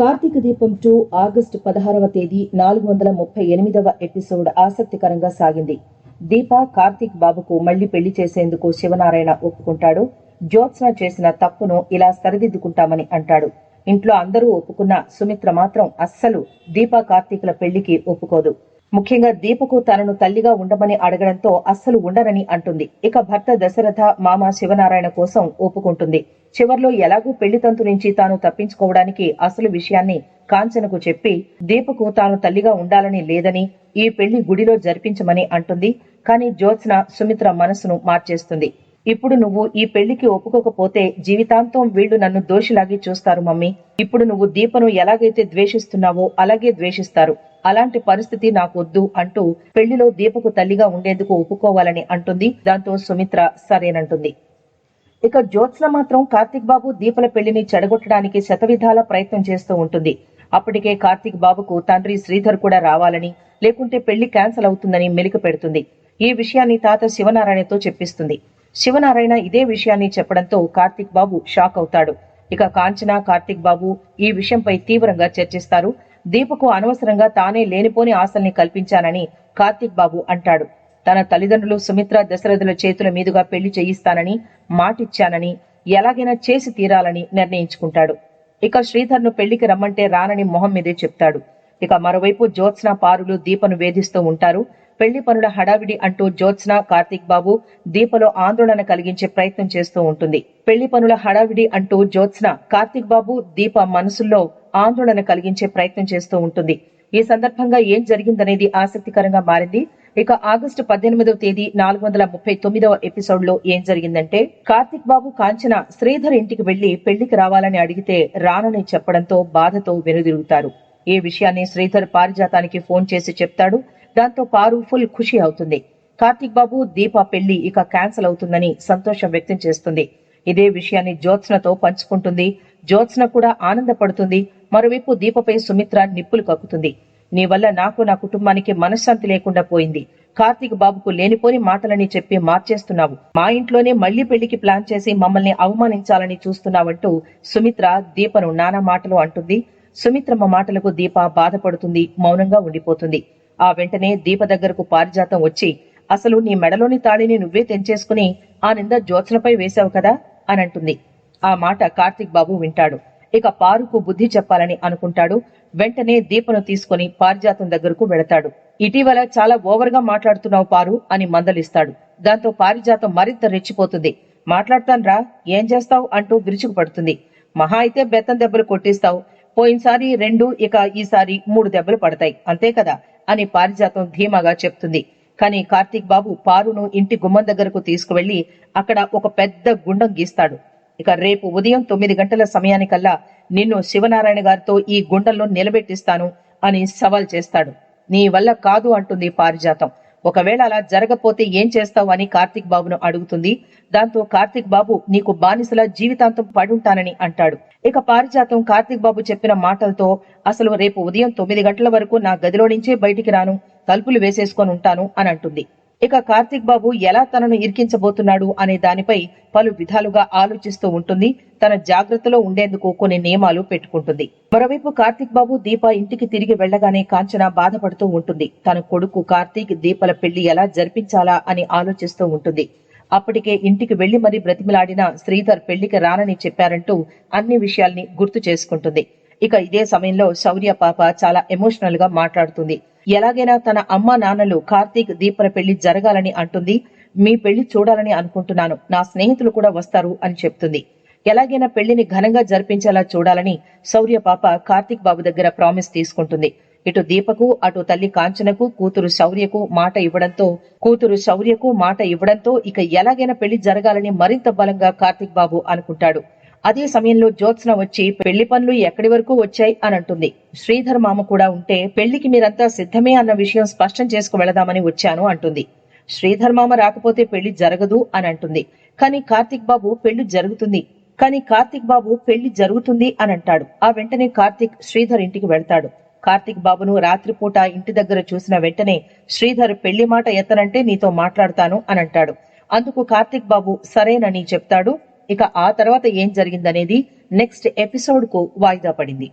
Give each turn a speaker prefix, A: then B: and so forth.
A: కార్తీక దీపం two August పదహారవ తేదీ నాలుగు వందల ముప్పై ఎనిమిదవ ఎపిసోడ్ ఆసక్తికరంగా సాగింది. దీప కార్తీక్ బాబుకు మళ్ళీ పెళ్ళి చేసేందుకు శివనారాయణ ఒప్పుకుంటాడు. జ్యోత్స్న చేసిన తప్పును ఇలా సరిదిద్దుకుంటామని అంటాడు. ఇంట్లో అందరూ ఒప్పుకున్న సుమిత్ర మాత్రం అస్సలు దీప కార్తీకుల పెళ్ళికి ఒప్పుకోదు. ముఖ్యంగా దీపకు తనను తల్లిగా ఉండమని అడగడంతో అస్సలు ఉండనని అంటుంది. ఇక భర్త దశరథ మామ శివనారాయణ కోసం ఒప్పుకుంటుంది. చివర్లో ఎలాగూ పెళ్ళి తంతు నుంచి తాను తప్పించుకోవడానికి అసలు విషయాన్ని కాంచనకు చెప్పి దీపకు తాను తల్లిగా ఉండాలని లేదని ఈ పెళ్ళి గుడిలో జరిపించమని అంటుంది. కానీ జ్యోత్స్న సుమిత్ర మనసును మార్చేస్తుంది. ఇప్పుడు నువ్వు ఈ పెళ్ళికి ఒప్పుకోకపోతే జీవితాంతం వీళ్ళు నన్ను దోషిలాగి చూస్తారు మమ్మీ. ఇప్పుడు నువ్వు దీపను ఎలాగైతే ద్వేషిస్తున్నావో అలాగే ద్వేషిస్తారు. అలాంటి పరిస్థితి నాకొద్దు అంటూ పెళ్ళిలో దీపకు తల్లిగా ఉండేందుకు ఒప్పుకోవాలని అంటుంది. దాంతో సుమిత్ర సరేనంటుంది. ఇక జ్యోత్స్న మాత్రం కార్తిక్ బాబు దీపల పెళ్ళిని చెడగొట్టడానికి శతవిధాల ప్రయత్నం చేస్తూ ఉంటుంది. అప్పటికే కార్తిక్ బాబుకు తండ్రి శ్రీధర్ కూడా రావాలని లేకుంటే పెళ్ళి క్యాన్సిల్ అవుతుందని మెలిక పెడుతుంది. ఈ విషయాన్ని తాత శివనారాయణతో చెప్పిస్తుంది. శివనారాయణ ఇదే విషయాన్ని చెప్పడంతో కార్తిక్ బాబు షాక్ అవుతాడు. ఇక కాంచన కార్తిక్ బాబు ఈ విషయంపై తీవ్రంగా చర్చిస్తారు. దీపకు అనవసరంగా తానే లేనిపోని ఆశల్ని కల్పించానని కార్తిక్ బాబు అంటాడు. తన తల్లిదండ్రులు సుమిత్ర దశరథుల చేతుల మీదుగా పెళ్ళి చేయిస్తానని మాటిచ్చానని ఎలాగైనా చేసి తీరాలని నిర్ణయించుకుంటాడు. ఇక శ్రీధర్ను పెళ్ళికి రమ్మంటే రానని మొహం మీదే చెప్తాడు. ఇక మరోవైపు జ్యోత్స్న పారులు దీపను వేధిస్తూ ఉంటారు. పెళ్ళి పనుల హడావిడి అంటూ జ్యోత్స్న కార్తీక్ బాబు దీపలో ఆందోళన కలిగించే ప్రయత్నం చేస్తూ ఉంటుంది. పెళ్ళి పనుల హడావిడి అంటూ జ్యోత్స్న కార్తీక్ బాబు దీప మనసుల్లో ఆందోళన కలిగించే ప్రయత్నం చేస్తూ ఉంటుంది. ఈ సందర్భంగా ఏం జరిగిందనేది ఆసక్తికరంగా మారింది. ఇక ఆగస్టు పద్దెనిమిదవ తేదీ నాలుగు వందల ముప్పై తొమ్మిదవ ఎపిసోడ్లో ఏం జరిగిందంటే కార్తిక్ బాబు కాంచన శ్రీధర్ ఇంటికి వెళ్ళి పెళ్ళికి రావాలని అడిగితే రానని చెప్పడంతో బాధతో వెనుదిరుగుతారు. ఈ విషయాన్ని శ్రీధర్ పారిజాతానికి ఫోన్ చేసి చెప్తాడు? దాంతో పారు ఫుల్ ఖుషి అవుతుంది. కార్తిక్ బాబు దీప పెళ్ళి ఇక క్యాన్సిల్ అవుతుందని సంతోషం వ్యక్తం చేస్తుంది. ఇదే విషయాన్ని జ్యోత్స్నతో పంచుకుంటుంది. జ్యోత్స్న కూడా ఆనందపడుతుంది. మరోవైపు దీపపై సుమిత్ర నిప్పులు కక్కుతుంది. నీ వల్ల నాకు నా కుటుంబానికి మనశ్శాంతి లేకుండా పోయింది. కార్తీక్ బాబుకు లేనిపోని మాటలని చెప్పి మార్చేస్తున్నావు. మా ఇంట్లోనే మళ్ళీ పెళ్ళికి ప్లాన్ చేసి మమ్మల్ని అవమానించాలని చూస్తున్నావంటూ సుమిత్ర దీపను నానా మాటలు అంటుంది. సుమిత్రమ్మ మాటలకు దీప బాధపడుతుంది మౌనంగా ఉండిపోతుంది. ఆ వెంటనే దీప దగ్గరకు పారిజాతం వచ్చి అసలు నీ మెడలోని తాళిని నువ్వే తెంచేసుకుని ఆ నింద జ్యోత్సనపై వేశావు కదా? అని అంటుంది. ఆ మాట కార్తిక్ బాబు వింటాడు. ఇక పారుకు బుద్ధి చెప్పాలని అనుకుంటాడు. వెంటనే దీపను తీసుకుని పారిజాతం దగ్గరకు వెళతాడు. ఇటీవల చాలా ఓవర్గా మాట్లాడుతున్నావు పారు అని మందలిస్తాడు. దాంతో పారిజాతం మరింత రెచ్చిపోతుంది. మాట్లాడతాన్రా ఏం చేస్తావు? అంటూ విరుచుకు పడుతుంది మహా అయితే బెత్తం దెబ్బలు కొట్టిస్తావు. పోయినసారి రెండు ఇక ఈసారి మూడు దెబ్బలు పడతాయి. అంతే కదా? అని పారిజాతం ధీమాగా చెప్తుంది. కానీ కార్తీక్ బాబు పారును ఇంటి గుమ్మం దగ్గరకు తీసుకువెళ్ళి అక్కడ ఒక పెద్ద గుండం గీస్తాడు. ఇక రేపు ఉదయం తొమ్మిది గంటల సమయానికల్లా నిన్ను శివనారాయణ గారితో ఈ గుండంలో నిలబెట్టిస్తాను అని సవాల్ చేస్తాడు. నీ వల్ల కాదు అంటుంది పారిజాతం. ఒకవేళ అలా జరగపోతే ఏం చేస్తావు అని కార్తిక్ బాబును అడుగుతుంది. దాంతో కార్తిక్ బాబు నీకు బానిసలా జీవితాంతం పడుంటానని అంటాడు. ఇక పారిజాతం కార్తిక్ బాబు చెప్పిన మాటలతో అసలు రేపు ఉదయం తొమ్మిది గంటల వరకు నా గదిలో నుంచే బయటికి రాను తలుపులు వేసేసుకొని ఉంటాను అని అంటుంది. ఇక కార్తిక్ బాబు ఎలా తనను ఇరికించబోతున్నాడు అనే దానిపై పలు విధాలుగా ఆలోచిస్తూ ఉంటుంది. తన జాగ్రత్తలో ఉండేందుకు కొన్ని నియమాలు పెట్టుకుంటుంది. మరోవైపు కార్తిక్ బాబు దీప ఇంటికి తిరిగి వెళ్ళగానే కాంచన బాధపడుతూ ఉంటుంది. తన కొడుకు కార్తీక్ దీపల పెళ్ళి ఎలా జరిపించాలా అని ఆలోచిస్తూ ఉంటుంది. అప్పటికే ఇంటికి వెళ్ళి మరీ బ్రతిమలాడిన శ్రీధర్ పెళ్ళికి రానని చెప్పారంటూ అన్ని విషయాల్ని గుర్తు చేసుకుంటుంది. ఇక ఇదే సమయంలో శౌర్య పాప చాలా ఎమోషనల్గా మాట్లాడుతుంది. ఎలాగైనా తన అమ్మ నాన్నలు కార్తీక్ దీపల పెళ్ళి జరగాలని అంటుంది. మీ పెళ్ళి చూడాలని అనుకుంటున్నాను. నా స్నేహితులు కూడా వస్తారు అని చెప్తుంది. ఎలాగైనా పెళ్ళిని ఘనంగా జరిపించేలా చూడాలని శౌర్య పాప కార్తీక్ బాబు దగ్గర ప్రామిస్ తీసుకుంటుంది. ఇటు దీపకు అటు తల్లి కాంచనకు కూతురు శౌర్యకు మాట ఇవ్వడంతో కూతురు శౌర్యకు మాట ఇవ్వడంతో ఇక ఎలాగైనా పెళ్ళి జరగాలని మరింత బలంగా కార్తీక్ బాబు అనుకుంటాడు. అదే సమయంలో జ్యోత్స్న వచ్చి పెళ్ళి పనులు ఎక్కడి వరకు వచ్చాయి? అని అంటుంది. శ్రీధర్ మామ కూడా ఉంటే పెళ్ళికి మీరంతా సిద్ధమే అన్న విషయం స్పష్టం చేసుకు వెళదామని వచ్చాను అంటుంది. శ్రీధర్ మామ రాకపోతే పెళ్ళి జరగదు అని అంటుంది. కానీ కార్తిక్ బాబు పెళ్ళి జరుగుతుంది. కానీ కార్తిక్ బాబు పెళ్ళి జరుగుతుంది అని అంటాడు. ఆ వెంటనే కార్తిక్ శ్రీధర్ ఇంటికి వెళ్తాడు. కార్తిక్ బాబును రాత్రిపూట ఇంటి దగ్గర చూసిన వెంటనే శ్రీధర్ పెళ్ళి మాట ఎత్తనంటే నీతో మాట్లాడతాను అని అంటాడు. అందుకు కార్తిక్ బాబు సరేనని చెప్తాడు. ఇక ఆ తర్వాత ఏం జరిగిందనేది నెక్స్ట్ ఎపిసోడ్కు వాయిదా పడింది.